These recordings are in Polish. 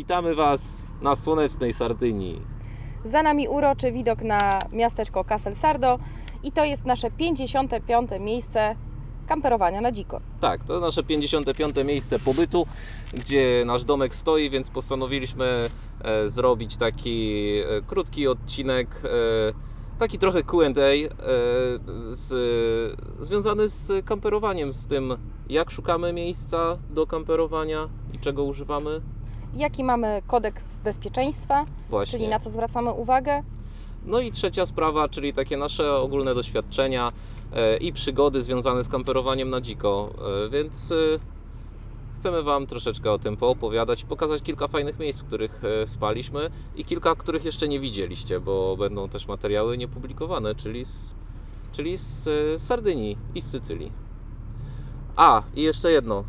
Witamy Was na słonecznej Sardynii. Za nami uroczy widok na miasteczko Castel Sardo i to jest nasze 55. miejsce kamperowania na dziko. Tak, to nasze 55. miejsce pobytu, gdzie nasz domek stoi, więc postanowiliśmy e, zrobić taki e, krótki odcinek, e, taki trochę QA, e, z, związany z kamperowaniem, z tym jak szukamy miejsca do kamperowania i czego używamy. Jaki mamy kodeks bezpieczeństwa, Właśnie. czyli na co zwracamy uwagę. No i trzecia sprawa, czyli takie nasze ogólne doświadczenia e, i przygody związane z kamperowaniem na dziko. E, Więc e, chcemy Wam troszeczkę o tym poopowiadać, pokazać kilka fajnych miejsc, w których spaliśmy i kilka, których jeszcze nie widzieliście, bo będą też materiały niepublikowane, czyli z, czyli z Sardynii i z Sycylii. A, i jeszcze jedno,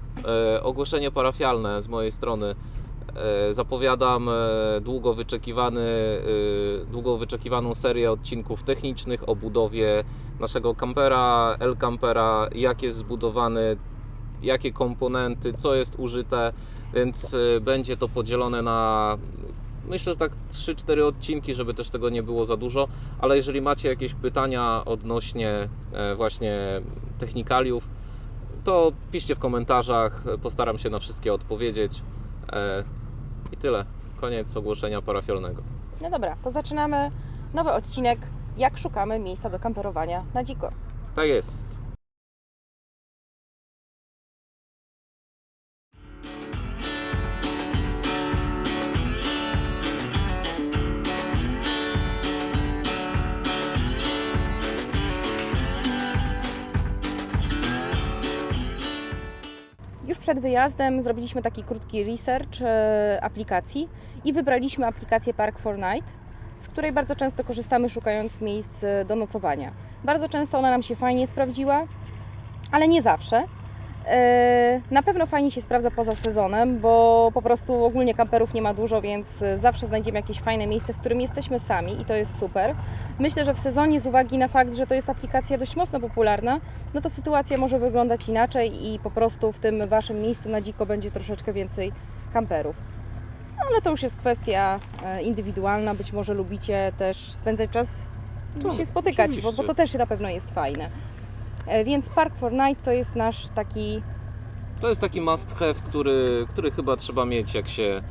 ogłoszenie parafialne z mojej strony. E, Zapowiadam e, długo, wyczekiwany, e, długo wyczekiwaną serię odcinków technicznych o budowie naszego kampera, L-Campera, jak jest zbudowany, jakie komponenty, co jest użyte, więc będzie to podzielone na myślę, że tak 3-4 odcinki, żeby też tego nie było za dużo, ale jeżeli macie jakieś pytania odnośnie właśnie technikaliów, to piszcie w komentarzach, postaram się na wszystkie odpowiedzieć. E, I tyle. Koniec ogłoszenia parafialnego. No dobra, to zaczynamy nowy odcinek, jak szukamy miejsca do kamperowania na dziko. Tak jest. Przed wyjazdem zrobiliśmy taki krótki research e, aplikacji i wybraliśmy aplikację Park for Night, z której bardzo często korzystamy szukając miejsc e, do nocowania. Bardzo często ona nam się fajnie sprawdziła, ale nie zawsze. E, Na pewno fajnie się sprawdza poza sezonem, bo po prostu ogólnie kamperów nie ma dużo, więc e, zawsze znajdziemy jakieś fajne miejsce, w którym jesteśmy sami i to jest super. Myślę, że w sezonie z uwagi na fakt, że to jest aplikacja dość mocno popularna, no to sytuacja może wyglądać inaczej i po prostu w tym Waszym miejscu na dziko będzie troszeczkę więcej kamperów. No, ale to już jest kwestia e, indywidualna, być może lubicie też spędzać czas, Tak, się spotykać, bo, bo to też na pewno jest fajne. E, Więc Park for Night to jest nasz taki To jest taki must have, który, który chyba trzeba mieć, jak się,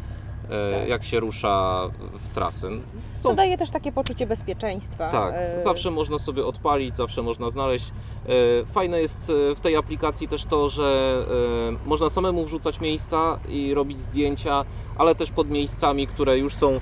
e, Tak. jak się rusza w trasę. Są To daje też takie poczucie bezpieczeństwa. Tak, E, zawsze można sobie odpalić, zawsze można znaleźć. Fajne jest w tej aplikacji też to, że można samemu wrzucać miejsca i robić zdjęcia, ale też pod miejscami, które już są,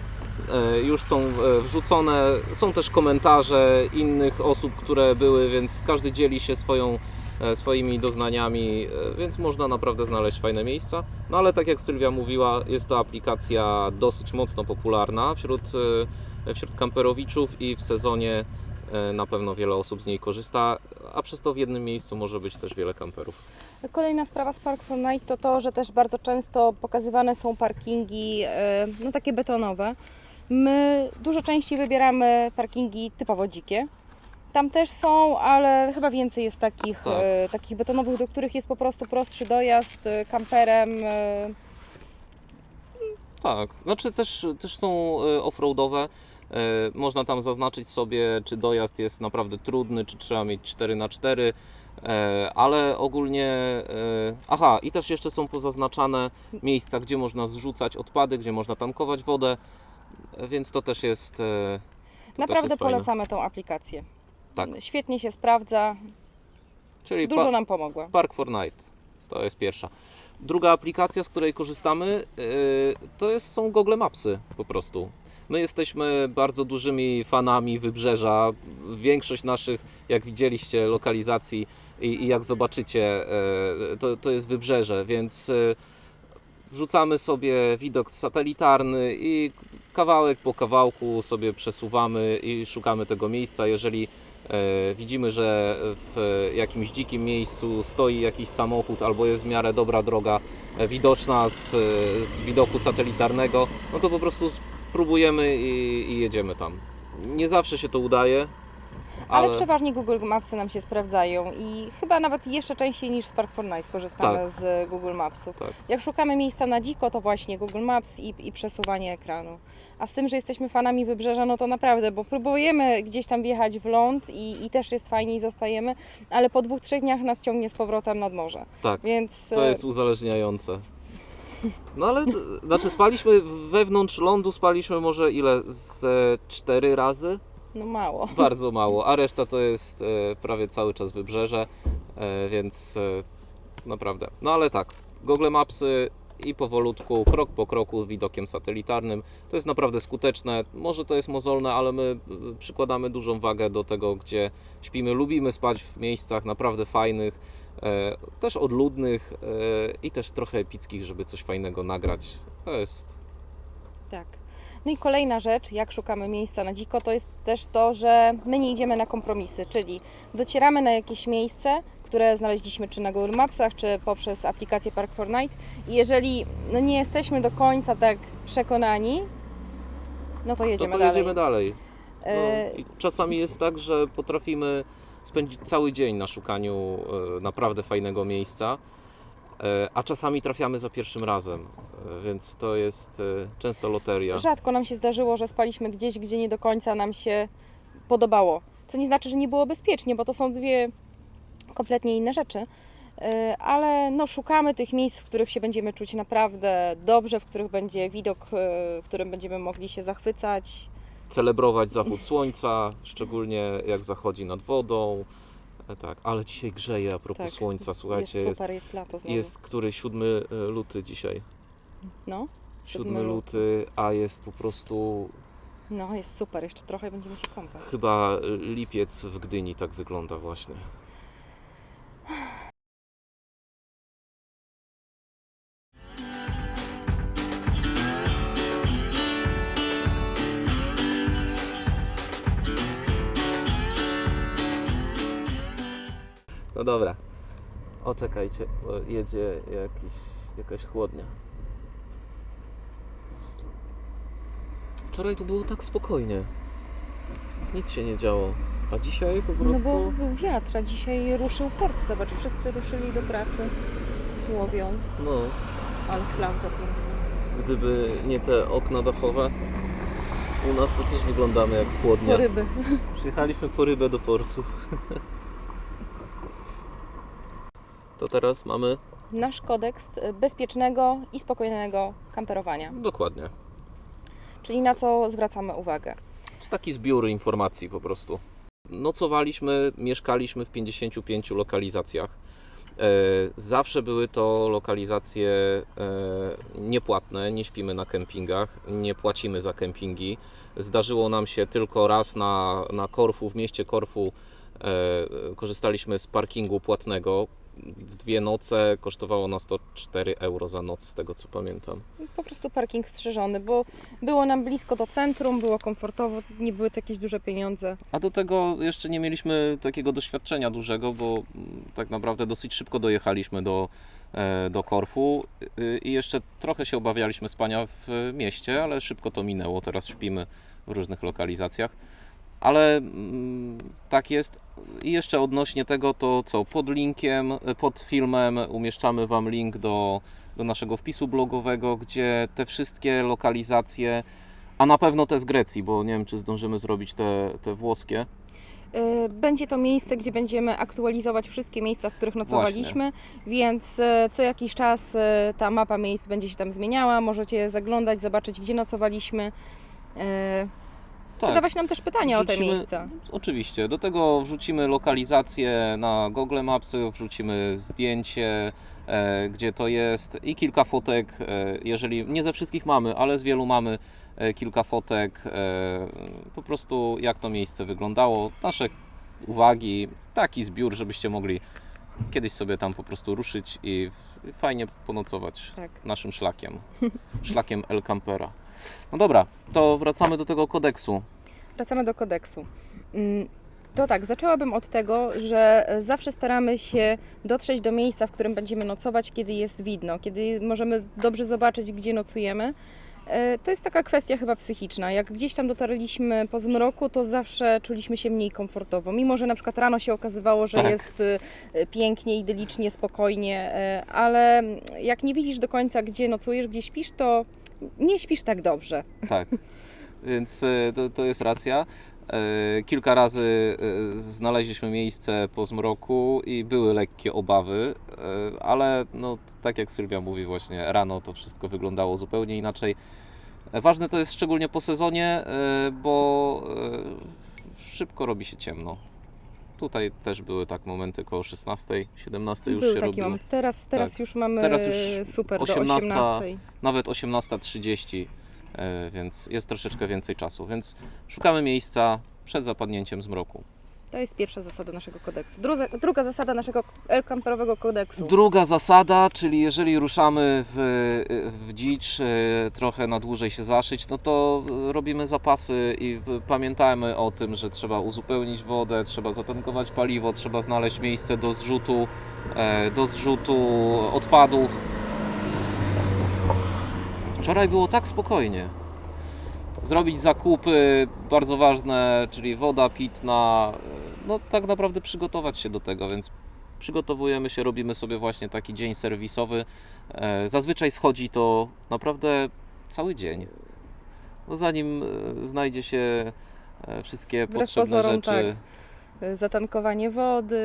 już są e, wrzucone. Są też komentarze innych osób, które były, więc każdy dzieli się swoją, e, swoimi doznaniami, e, więc można naprawdę znaleźć fajne miejsca. No ale tak jak Sylwia mówiła, jest to aplikacja dosyć mocno popularna wśród, e, wśród kamperowiczów i w sezonie e, na pewno wiele osób z niej korzysta, a przez to w jednym miejscu może być też wiele kamperów. Kolejna sprawa z Park for Night to to, że też bardzo często pokazywane są parkingi e, no takie betonowe. My dużo częściej wybieramy parkingi typowo dzikie. Tam też są, ale chyba więcej jest takich, Tak. e, takich betonowych, do których jest po prostu prostszy dojazd e, kamperem. e, Tak, znaczy też, też są e, offroadowe. Można tam zaznaczyć sobie, czy dojazd jest naprawdę trudny, czy trzeba mieć 4 na 4 e, ale ogólnie. Aha, i też jeszcze są pozaznaczane miejsca, gdzie można zrzucać odpady, gdzie można tankować wodę, więc to też jest. e, to też Naprawdę jest fajne. polecamy tą aplikację. Tak. Świetnie się sprawdza, Czyli dużo nam pomogła. Park for Night. To jest pierwsza. Druga aplikacja, z której korzystamy, yy, to jest, są Google Mapsy po prostu. My jesteśmy bardzo dużymi fanami wybrzeża. Większość naszych, jak widzieliście, lokalizacji i, i jak zobaczycie, yy, to, to jest wybrzeże, więc wrzucamy sobie widok satelitarny i kawałek po kawałku sobie przesuwamy i szukamy tego miejsca. Jeżeli e, widzimy, że w jakimś dzikim miejscu stoi jakiś samochód albo jest w miarę dobra droga e, widoczna z, z widoku satelitarnego, no to po prostu próbujemy i, i jedziemy tam. Nie zawsze się to udaje, Ale, przeważnie Google Mapsy nam się sprawdzają i chyba nawet jeszcze częściej niż z Park Fortnite korzystamy Tak. z Google Mapsów. Tak. Jak szukamy miejsca na dziko, to właśnie Google Maps i, i przesuwanie ekranu. A z tym, że jesteśmy fanami wybrzeża, no to naprawdę, bo próbujemy gdzieś tam wjechać w ląd i, i też jest fajnie i zostajemy, ale po dwóch, trzech dniach nas ciągnie z powrotem nad morze. Tak. Więc To e, jest uzależniające. No ale, znaczy spaliśmy wewnątrz lądu, spaliśmy może ile? Z cztery razy? No mało. Bardzo mało, a reszta to jest e, prawie cały czas wybrzeże, e, więc e, naprawdę. No ale tak, Google Mapsy i powolutku, krok po kroku, widokiem satelitarnym. To jest naprawdę skuteczne. Może to jest mozolne, ale my y, przykładamy dużą wagę do tego, gdzie śpimy. Lubimy spać w miejscach naprawdę fajnych, e, też odludnych e, i też trochę epickich, żeby coś fajnego nagrać. To jest Tak. No i kolejna rzecz, jak szukamy miejsca na dziko, to jest też to, że my nie idziemy na kompromisy, czyli docieramy na jakieś miejsce, które znaleźliśmy czy na Google Mapsach, czy poprzez aplikację Park Fortnite i jeżeli no, nie jesteśmy do końca tak przekonani, no to to, jedziemy to dalej. jedziemy dalej. No, E, i czasami jest tak, że potrafimy spędzić cały dzień na szukaniu e, naprawdę fajnego miejsca, a czasami trafiamy za pierwszym razem, e, więc to jest e, często loteria. Rzadko nam się zdarzyło, że spaliśmy gdzieś, gdzie nie do końca nam się podobało. Co nie znaczy, że nie było bezpiecznie, bo to są dwie kompletnie inne rzeczy. Ale no, szukamy tych miejsc, w których się będziemy czuć naprawdę dobrze, w których będzie widok, yy, którym będziemy mogli się zachwycać. Celebrować zachód słońca, szczególnie jak zachodzi nad wodą. E, Tak, ale dzisiaj grzeje a propos Tak, słońca, słuchajcie, jest jest, super, jest lato znowu. jest który 7 luty dzisiaj. No, 7 7 luty, a jest po prostu no, jest super, jeszcze trochę będziemy się kąpać. chyba lipiec w Gdyni tak wygląda właśnie. No dobra. O, czekajcie, bo jedzie jakiś, jakaś chłodnia. Wczoraj tu było tak spokojnie. Nic się nie działo. A dzisiaj po prostu... No bo był wiatr, a dzisiaj ruszył port. Zobacz, wszyscy ruszyli do pracy, łowią, No, ale flauta piękna. gdyby nie te okna dachowe, u nas to też wyglądamy jak chłodnia. Po ryby. Przyjechaliśmy po rybę do portu. To teraz mamy... nasz kodeks bezpiecznego i spokojnego kamperowania. Dokładnie. Czyli na co zwracamy uwagę. To taki zbiór informacji po prostu. Nocowaliśmy, mieszkaliśmy w 55 lokalizacjach. E, Zawsze były to lokalizacje e, niepłatne, nie śpimy na kempingach, nie płacimy za kempingi. Zdarzyło nam się tylko raz na, na Korfu, w mieście Korfu, e, korzystaliśmy z parkingu płatnego. Dwie noce kosztowało nas to 4 euro za noc, z tego co pamiętam. Po prostu parking strzeżony, bo było nam blisko do centrum, było komfortowo, nie były to jakieś duże pieniądze. A do tego jeszcze nie mieliśmy takiego doświadczenia dużego, bo mm, tak naprawdę dosyć szybko dojechaliśmy do, e, do Korfu y, i jeszcze trochę się obawialiśmy spania w mieście, ale szybko to minęło. Teraz śpimy w różnych lokalizacjach. Ale mm, tak jest. I jeszcze odnośnie tego, to co pod linkiem, pod filmem umieszczamy Wam link do, do naszego wpisu blogowego, gdzie te wszystkie lokalizacje, a na pewno te z Grecji, bo nie wiem, czy zdążymy zrobić te, te włoskie. Y, Będzie to miejsce, gdzie będziemy aktualizować wszystkie miejsca, w których nocowaliśmy, więc y, co jakiś czas y, ta mapa miejsc będzie się tam zmieniała. Możecie zaglądać, zobaczyć, gdzie nocowaliśmy. Y, Zadawać nam też pytania o te Tak. Wrzucimy- miejsca. Oczywiście. Do tego wrzucimy lokalizację na Google Mapsy, wrzucimy zdjęcie, e, gdzie to jest i kilka fotek. E, jeżeli nie ze wszystkich mamy, ale z wielu mamy e, kilka fotek. E, po prostu jak to miejsce wyglądało, nasze uwagi, taki zbiór, żebyście mogli kiedyś sobie tam po prostu ruszyć i fajnie ponocować Tak. naszym szlakiem. Szlakiem El Campera. No dobra, to wracamy do tego kodeksu. Wracamy do kodeksu. Mm, To tak, zaczęłabym od tego, że zawsze staramy się dotrzeć do miejsca, w którym będziemy nocować, kiedy jest widno, kiedy możemy dobrze zobaczyć, gdzie nocujemy. E, To jest taka kwestia chyba psychiczna. Jak gdzieś tam dotarliśmy po zmroku, to zawsze czuliśmy się mniej komfortowo. Mimo, że na przykład rano się okazywało, że Tak. jest e, pięknie, idylicznie, spokojnie, e, ale jak nie widzisz do końca, gdzie nocujesz, gdzie śpisz, to nie śpisz tak dobrze. Tak, więc e, to, to jest racja. E, Kilka razy e, znaleźliśmy miejsce po zmroku i były lekkie obawy, ale no, tak jak Sylwia mówi właśnie, rano to wszystko wyglądało zupełnie inaczej. Ważne to jest szczególnie po sezonie, bo szybko robi się ciemno. Tutaj też były tak momenty koło 16, 17 już Był się taki robiło. moment. Teraz, teraz Tak. już mamy Teraz już super 18. do 18. nawet 18.30, e, więc jest troszeczkę więcej czasu. Więc szukamy miejsca przed zapadnięciem zmroku. To jest pierwsza zasada naszego kodeksu. Druga, druga zasada naszego aircamperowego kodeksu. Druga zasada, czyli jeżeli ruszamy w, w dzicz, e, trochę na dłużej się zaszyć, no to robimy zapasy i pamiętajmy o tym, że trzeba uzupełnić wodę, trzeba zatankować paliwo, trzeba znaleźć miejsce do zrzutu, e, do zrzutu odpadów. Wczoraj było tak spokojnie. Zrobić zakupy bardzo ważne, czyli woda pitna, no tak naprawdę przygotować się do tego, więc przygotowujemy się, robimy sobie właśnie taki dzień serwisowy. E, Zazwyczaj schodzi to naprawdę cały dzień. No zanim e, znajdzie się e, wszystkie Wbrew potrzebne rzeczy. tak. zatankowanie wody,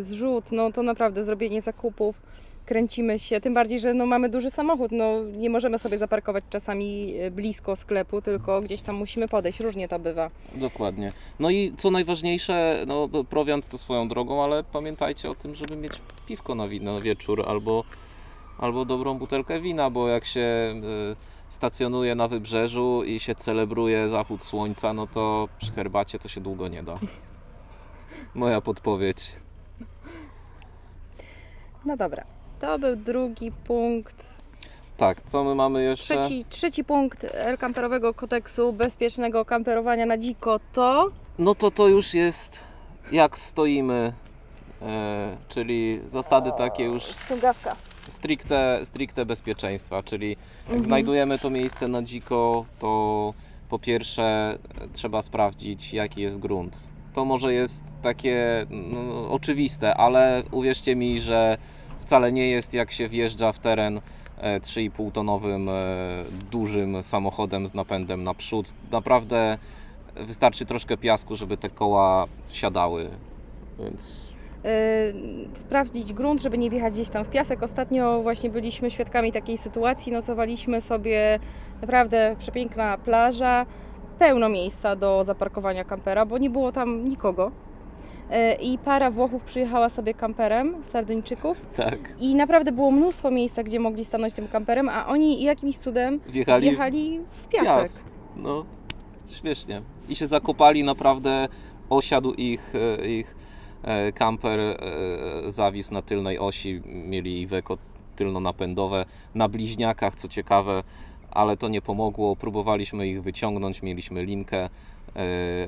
zrzut, no to naprawdę zrobienie zakupów, kręcimy się, tym bardziej, że no mamy duży samochód, no nie możemy sobie zaparkować czasami e, blisko sklepu, tylko gdzieś tam musimy podejść, różnie to bywa. Dokładnie. No i co najważniejsze, no prowiant to swoją drogą, ale pamiętajcie o tym, żeby mieć piwko na, na wieczór albo, albo dobrą butelkę wina, bo jak się y, stacjonuje na wybrzeżu i się celebruje zachód słońca, no to przy herbacie to się długo nie da. Moja podpowiedź. No dobra, to był drugi punkt. Tak, co my mamy jeszcze? Trzeci, trzeci punkt aircamperowego kodeksu bezpiecznego kamperowania na dziko to... No to to już jest jak stoimy, e, czyli zasady takie już Ściągawka. stricte, stricte bezpieczeństwa, czyli jak Mhm. znajdujemy to miejsce na dziko, to po pierwsze e, trzeba sprawdzić, jaki jest grunt. To może jest takie no, oczywiste, ale uwierzcie mi, że wcale nie jest jak się wjeżdża w teren e, 3,5 tonowym e, dużym samochodem z napędem naprzód. Naprawdę wystarczy troszkę piasku, żeby te koła siadały. Więc y, sprawdzić grunt, żeby nie wjechać gdzieś tam w piasek. Ostatnio właśnie byliśmy świadkami takiej sytuacji, nocowaliśmy sobie naprawdę przepiękna plaża, pełno miejsca do zaparkowania kampera, bo nie było tam nikogo. Y, I para Włochów przyjechała sobie kamperem, Sardyńczyków, tak, i naprawdę było mnóstwo miejsca, gdzie mogli stanąć tym kamperem, a oni jakimś cudem wjechali wjechali w piasek. Piask. No, śmiesznie. I się zakopali, naprawdę osiadł ich, e, ich e, kamper, e, zawisł na tylnej osi, mieli weko tylno-napędowe na bliźniakach, co ciekawe, ale to nie pomogło. Próbowaliśmy ich wyciągnąć, mieliśmy linkę. E,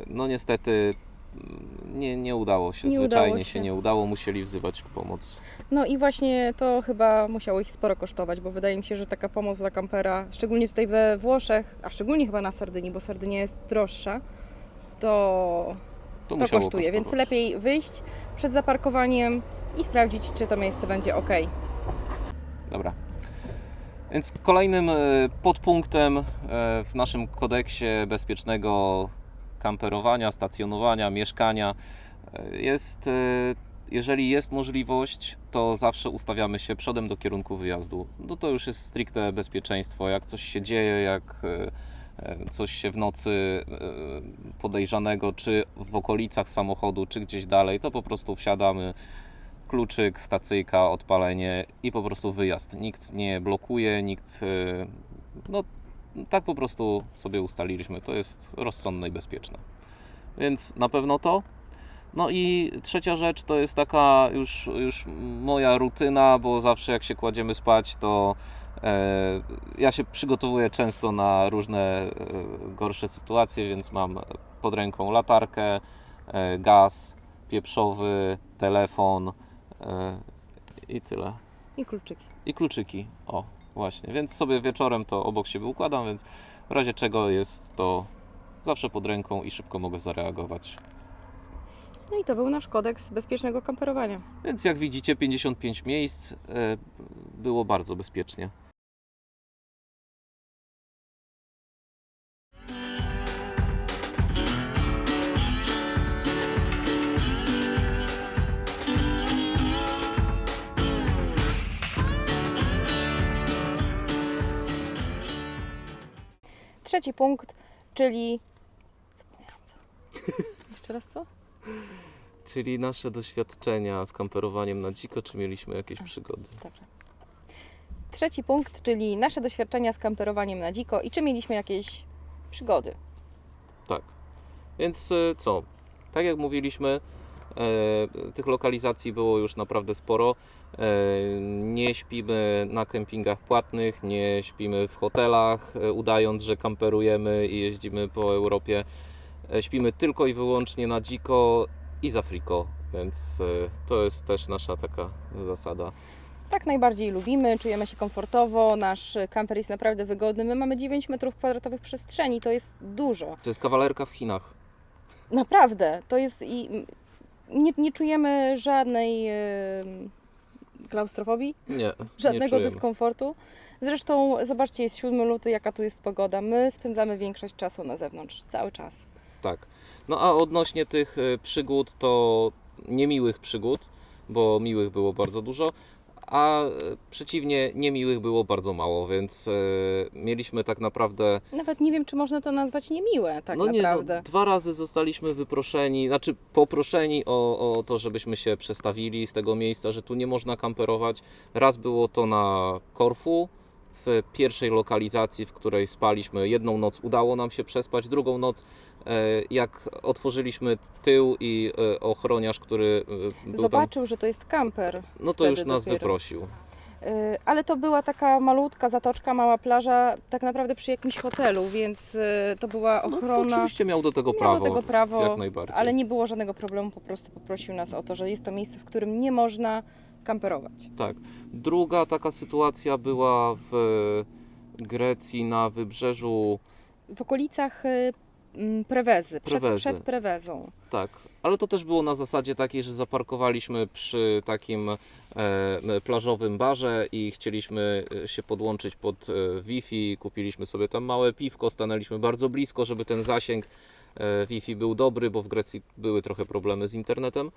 No niestety nie, nie udało się, Nie zwyczajnie udało się. się. nie udało, musieli wzywać pomoc. No i właśnie to chyba musiało ich sporo kosztować, bo wydaje mi się, że taka pomoc dla kampera, szczególnie tutaj we Włoszech, a szczególnie chyba na Sardynii, bo Sardynia jest droższa, to, To, to kosztuje. Więc kosztować. lepiej wyjść przed zaparkowaniem i sprawdzić, czy to miejsce będzie ok. Dobra. Więc kolejnym e, podpunktem e, w naszym kodeksie bezpiecznego kamperowania, stacjonowania, mieszkania e, jest, e, jeżeli jest możliwość, to zawsze ustawiamy się przodem do kierunku wyjazdu. No to już jest stricte bezpieczeństwo. Jak coś się dzieje, jak e, coś się w nocy podejrzanego, czy w okolicach samochodu, czy gdzieś dalej, to po prostu wsiadamy, kluczyk, stacyjka, odpalenie i po prostu wyjazd. Nikt nie blokuje, nikt. No, tak po prostu sobie ustaliliśmy. To jest rozsądne i bezpieczne. Więc na pewno to. No i trzecia rzecz to jest taka już, już moja rutyna, bo zawsze jak się kładziemy spać, to e, ja się przygotowuję często na różne e, gorsze sytuacje, więc mam pod ręką latarkę, e, gaz pieprzowy, telefon e, i tyle. I kluczyki. I kluczyki. O, Właśnie, więc sobie wieczorem to obok siebie układam, więc w razie czego jest to zawsze pod ręką i szybko mogę zareagować. No i to był nasz kodeks bezpiecznego kamperowania. Więc jak widzicie, 55 miejsc e, było bardzo bezpiecznie. Trzeci punkt, czyli... Zapomniałam co. Jeszcze raz co? Czyli nasze doświadczenia z kamperowaniem na dziko, czy mieliśmy jakieś przygody? Dobrze. Trzeci punkt, czyli nasze doświadczenia z kamperowaniem na dziko i czy mieliśmy jakieś przygody. Tak. Więc e, co? Tak jak mówiliśmy, tych lokalizacji było już naprawdę sporo. E, nie śpimy na kempingach płatnych, nie śpimy w hotelach, e, udając, że kamperujemy i jeździmy po Europie. E, śpimy tylko i wyłącznie na dziko i za friko, więc e, to jest też nasza taka zasada. Tak najbardziej lubimy, czujemy się komfortowo, nasz kamper jest naprawdę wygodny. My mamy 9 metrów kwadratowych przestrzeni, to jest dużo. To jest kawalerka w Chinach. Naprawdę, to jest i nie, nie czujemy żadnej e, klaustrofobii, Nie, nie żadnego czujemy. dyskomfortu. Zresztą zobaczcie, jest 7 luty, jaka tu jest pogoda. My spędzamy większość czasu na zewnątrz, cały czas. Tak. No a odnośnie tych y, przygód, to niemiłych przygód, bo miłych było bardzo dużo, a y, przeciwnie, niemiłych było bardzo mało, więc y, mieliśmy tak naprawdę. Nawet nie wiem, czy można to nazwać niemiłe, tak no nie, naprawdę. no, dwa razy zostaliśmy wyproszeni, znaczy poproszeni o, o to, żebyśmy się przestawili z tego miejsca, że tu nie można kamperować. Raz było to na Korfu. W pierwszej lokalizacji, w której spaliśmy, jedną noc udało nam się przespać, drugą noc, e, jak otworzyliśmy tył i e, ochroniarz, który e, był tam, Zobaczył, że to jest kamper. no to już nas dopiero. wyprosił. Ale to była taka malutka zatoczka, mała plaża, tak naprawdę przy jakimś hotelu, więc to była No, ochrona. oczywiście miał do tego Miał prawo, do tego prawo, jak najbardziej. ale nie było żadnego problemu, po prostu poprosił nas o to, że jest to miejsce, w którym nie można kamperować. Tak. Druga taka sytuacja była w Grecji na wybrzeżu W okolicach Prewezy, przed, Prewezy. przed Prewezą. Tak, ale to też było na zasadzie takiej, że zaparkowaliśmy przy takim e, plażowym barze i chcieliśmy e, się podłączyć pod e, Wi-Fi. Kupiliśmy sobie tam małe piwko, stanęliśmy bardzo blisko, żeby ten zasięg e, Wi-Fi był dobry, bo w Grecji były trochę problemy z internetem.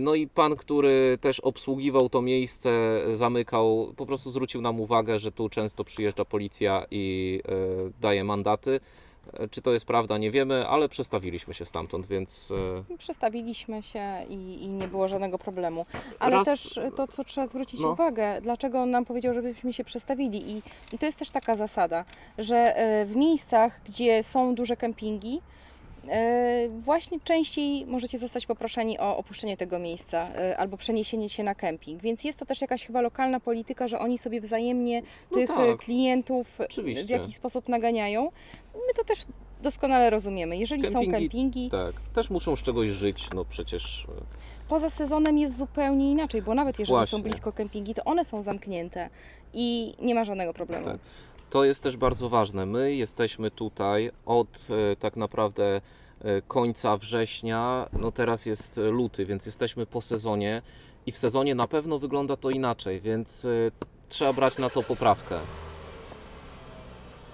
No i pan, który też obsługiwał to miejsce, zamykał, po prostu zwrócił nam uwagę, że tu często przyjeżdża policja i daje mandaty. Czy to jest prawda, nie wiemy, ale przestawiliśmy się stamtąd, więc e, Przestawiliśmy się i, i nie było żadnego problemu. Ale Raz- też to, co trzeba zwrócić no. uwagę, dlaczego on nam powiedział, żebyśmy się przestawili. I, I to jest też taka zasada, że e, w miejscach, gdzie są duże kempingi, właśnie częściej możecie zostać poproszeni o opuszczenie tego miejsca e, albo przeniesienie się na kemping. Więc jest to też jakaś chyba lokalna polityka, że oni sobie wzajemnie No tych tak. e, klientów e, Oczywiście. w jakiś sposób naganiają. My to też doskonale rozumiemy. Jeżeli są Kempingi- kempingi, tak, też muszą z czegoś żyć, no przecież e, Poza sezonem jest zupełnie inaczej, bo nawet jeżeli Właśnie. są blisko kempingi, to one są zamknięte i nie ma żadnego problemu. Tak. To jest też bardzo ważne. My jesteśmy tutaj od e, tak naprawdę e, końca września. No teraz jest luty, więc jesteśmy po sezonie i w sezonie na pewno wygląda to inaczej, więc e, trzeba brać na to poprawkę.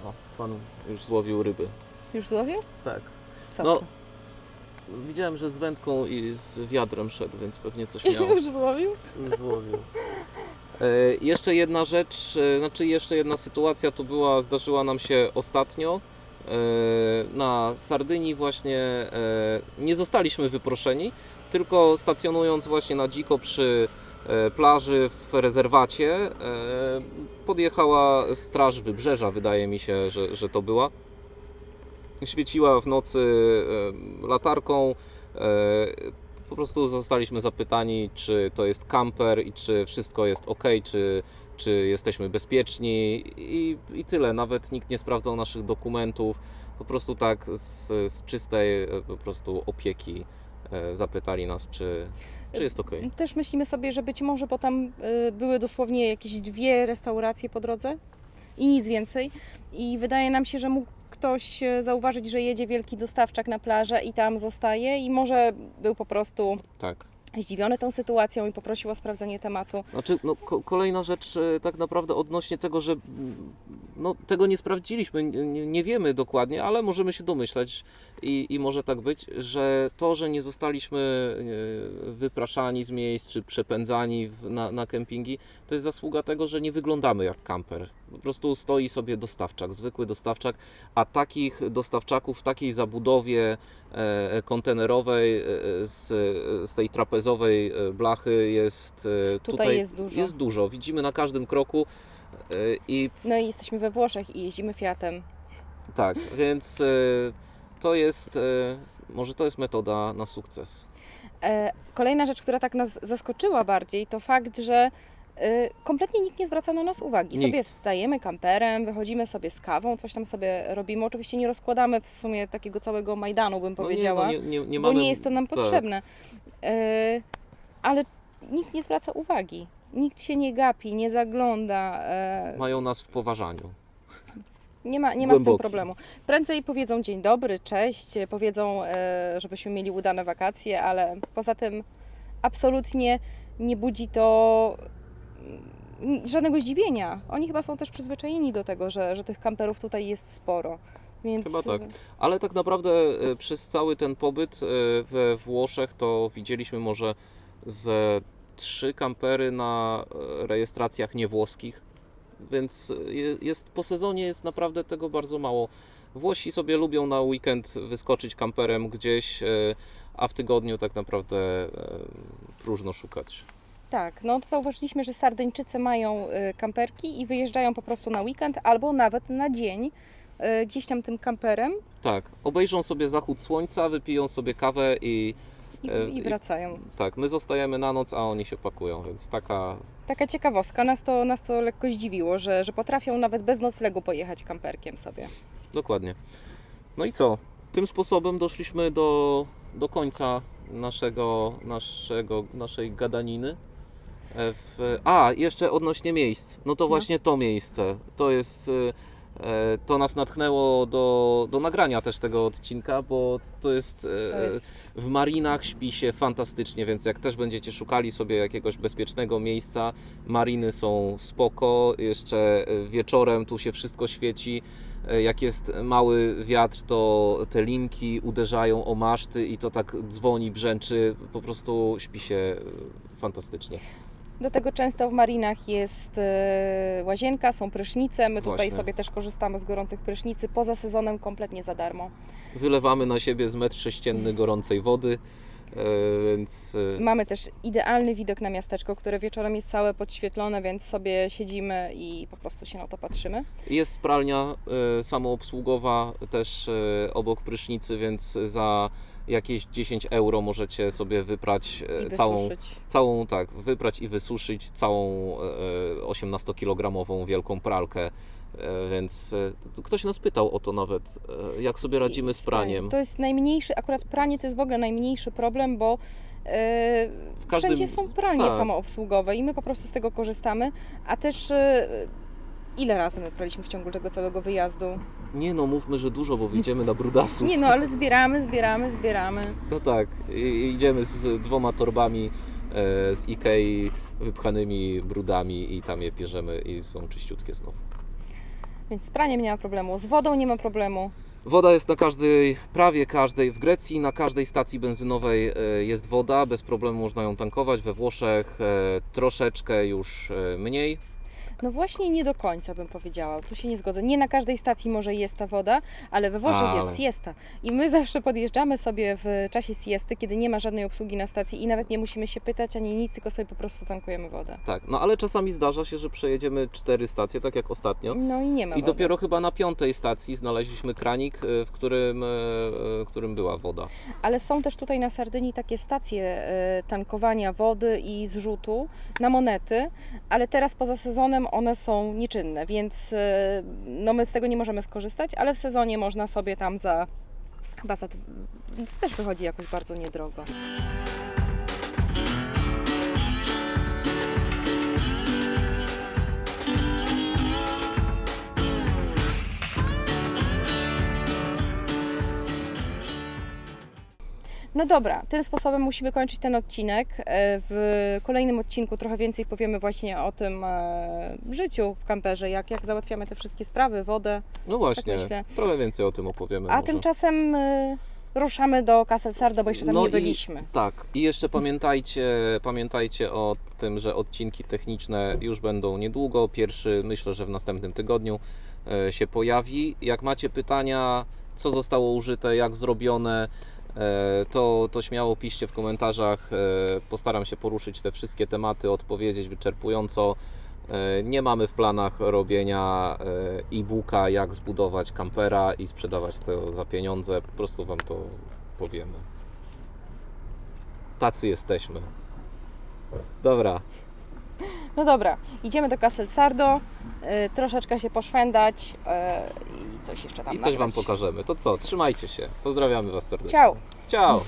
O, pan już złowił ryby. Już złowił? Tak. Co No, to? Widziałem, że z wędką i z wiadrem szedł, więc pewnie coś miał. Już złowił? Złowił. E, jeszcze jedna rzecz, e, znaczy jeszcze jedna sytuacja to była, zdarzyła nam się ostatnio e, na Sardynii właśnie nie zostaliśmy wyproszeni, tylko stacjonując właśnie na dziko przy plaży w rezerwacie podjechała straż wybrzeża, wydaje mi się, że, że to była. Świeciła w nocy latarką. E, po prostu zostaliśmy zapytani, czy to jest kamper i czy wszystko jest ok, czy, czy jesteśmy bezpieczni i, i tyle. Nawet nikt nie sprawdzał naszych dokumentów. Po prostu tak z, z czystej e, po prostu opieki e, zapytali nas, czy, Czy jest ok? Też myślimy sobie, że być może, bo tam y, były dosłownie jakieś dwie restauracje po drodze i nic więcej. I wydaje nam się, że mógł ktoś e, zauważyć, że jedzie wielki dostawczak na plażę i tam zostaje i może był po prostu Tak. Zdziwiony tą sytuacją i poprosił o sprawdzenie tematu. Znaczy, no, ko- kolejna rzecz e, tak naprawdę odnośnie tego, że mm, no, tego nie sprawdziliśmy, nie, nie- wiemy dokładnie, ale możemy się domyślać i, i może tak być, że to, że nie zostaliśmy e, wypraszani z miejsc czy przepędzani w, na, na kempingi, to jest zasługa tego, że nie wyglądamy jak kamper. Po prostu stoi sobie dostawczak, zwykły dostawczak, a takich dostawczaków w takiej zabudowie e, kontenerowej e, z, z tej trapezowej e, blachy jest e, Tutaj jest dużo. Jest dużo. Widzimy na każdym kroku e, i No i jesteśmy we Włoszech i jeździmy Fiatem. tak, więc to jest, może to jest metoda na sukces. Kolejna rzecz, która tak nas zaskoczyła bardziej, to fakt, że kompletnie nikt nie zwraca na nas uwagi. Nikt. Sobie stajemy kamperem, wychodzimy sobie z kawą, coś tam sobie robimy. Oczywiście nie rozkładamy w sumie takiego całego Majdanu, bym powiedziała, No nie, no nie, nie, nie bo mamy, nie jest to nam tak. potrzebne. E, Ale nikt nie zwraca uwagi. Nikt się nie gapi, nie zagląda. e, Mają nas w poważaniu. Nie ma, nie ma z tym problemu. Prędzej powiedzą dzień dobry, cześć, powiedzą, e, żebyśmy mieli udane wakacje, ale poza tym absolutnie nie budzi to żadnego zdziwienia. Oni chyba są też przyzwyczajeni do tego, że, że tych kamperów tutaj jest sporo. Więc Chyba tak. Ale tak naprawdę e, przez cały ten pobyt e, we Włoszech to widzieliśmy może ze trzy kampery na e, rejestracjach niewłoskich, więc je- jest, po sezonie jest naprawdę tego bardzo mało. Włosi sobie lubią na weekend wyskoczyć kamperem gdzieś, a w tygodniu tak naprawdę próżno szukać. Tak, no to zauważyliśmy, że Sardyńczycy mają y, kamperki i wyjeżdżają po prostu na weekend albo nawet na dzień y, gdzieś tam tym kamperem Tak, obejrzą sobie zachód słońca, wypiją sobie kawę i i, E, i i- wracają. tak, my zostajemy na noc, a oni się pakują, więc taka Taka ciekawostka, nas to, nas to lekko zdziwiło, że, że potrafią nawet bez noclegu pojechać kamperkiem sobie. Dokładnie. No i co? Tym sposobem doszliśmy do, do końca naszego, naszego, naszej gadaniny. E, W, a, jeszcze odnośnie miejsc. No to No. właśnie to miejsce. To jest. e, e, To nas natchnęło do, do nagrania też tego odcinka, bo to jest, To jest w marinach śpi się fantastycznie, więc jak też będziecie szukali sobie jakiegoś bezpiecznego miejsca, mariny są spoko, jeszcze wieczorem tu się wszystko świeci. Jak jest mały wiatr, to te linki uderzają o maszty i to tak dzwoni, brzęczy, po prostu śpi się fantastycznie. Do tego często w marinach jest e, łazienka, są prysznice. My tutaj Właśnie. sobie też korzystamy z gorących prysznicy poza sezonem kompletnie za darmo. Wylewamy na siebie z metr sześcienny gorącej wody, e, więc e, Mamy też idealny widok na miasteczko, które wieczorem jest całe podświetlone, więc sobie siedzimy i po prostu się na to patrzymy. Jest pralnia samoobsługowa też obok prysznicy, więc za jakieś 10 euro możecie sobie wyprać e, całą, całą, tak, wyprać i wysuszyć całą e, 18-kilogramową wielką pralkę. E, Więc e, ktoś nas pytał o to nawet, e, jak sobie radzimy z praniem. To jest najmniejszy, akurat pranie to jest w ogóle najmniejszy problem, bo e, każdym- wszędzie są pralnie tak. samoobsługowe i my po prostu z tego korzystamy, a też e, ile razy my praliśmy w ciągu tego całego wyjazdu? Nie no, mówmy, że dużo, bo wyjdziemy na brudasów. Nie no, ale zbieramy, zbieramy, zbieramy. No tak, i- idziemy z dwoma torbami e, z Ikei wypchanymi brudami i tam je pierzemy i są czyściutkie znowu. Więc z praniem nie ma problemu, z wodą nie ma problemu. Woda jest na każdej, prawie każdej, w Grecji na każdej stacji benzynowej e, jest woda, bez problemu można ją tankować, we Włoszech e, troszeczkę już e, mniej. No właśnie nie do końca bym powiedziała, tu się nie zgodzę. Nie na każdej stacji może jest ta woda, ale we Włoszech Ale. jest siesta. I my zawsze podjeżdżamy sobie w czasie siesty, kiedy nie ma żadnej obsługi na stacji i nawet nie musimy się pytać ani nic, tylko sobie po prostu tankujemy wodę. Tak, no ale czasami zdarza się, że przejedziemy cztery stacje, tak jak ostatnio. No i nie ma I wody. dopiero chyba na piątej stacji znaleźliśmy kranik, e, w którym, e, e, w którym była woda. Ale są też tutaj na Sardynii takie stacje e, tankowania wody i zrzutu na monety, ale teraz poza sezonem one są nieczynne, więc e, no my z tego nie możemy skorzystać, ale w sezonie można sobie tam za chyba to też wychodzi jakoś bardzo niedrogo. No dobra, tym sposobem musimy kończyć ten odcinek. E, W kolejnym odcinku trochę więcej powiemy właśnie o tym e, życiu w kamperze, jak, jak załatwiamy te wszystkie sprawy, wodę. No właśnie, myślę. trochę więcej o tym opowiemy A może. tymczasem e, ruszamy do Castle Sardo, bo jeszcze tam No nie i- byliśmy. Tak, i jeszcze pamiętajcie, pamiętajcie o tym, że odcinki techniczne już będą niedługo. Pierwszy myślę, że w następnym tygodniu się pojawi. Jak macie pytania, co zostało użyte, jak zrobione, to, to śmiało piszcie w komentarzach. E, Postaram się poruszyć te wszystkie tematy, odpowiedzieć wyczerpująco. E, Nie mamy w planach robienia e, e-booka, jak zbudować kampera i sprzedawać to za pieniądze. Po prostu Wam to powiemy. Tacy jesteśmy. Dobra, No dobra, idziemy do Castle Sardo, e, troszeczkę się poszwendać e, i coś jeszcze tam i coś Wam nagrać. pokażemy. To co, trzymajcie się. Pozdrawiamy Was serdecznie. Ciao! Ciao!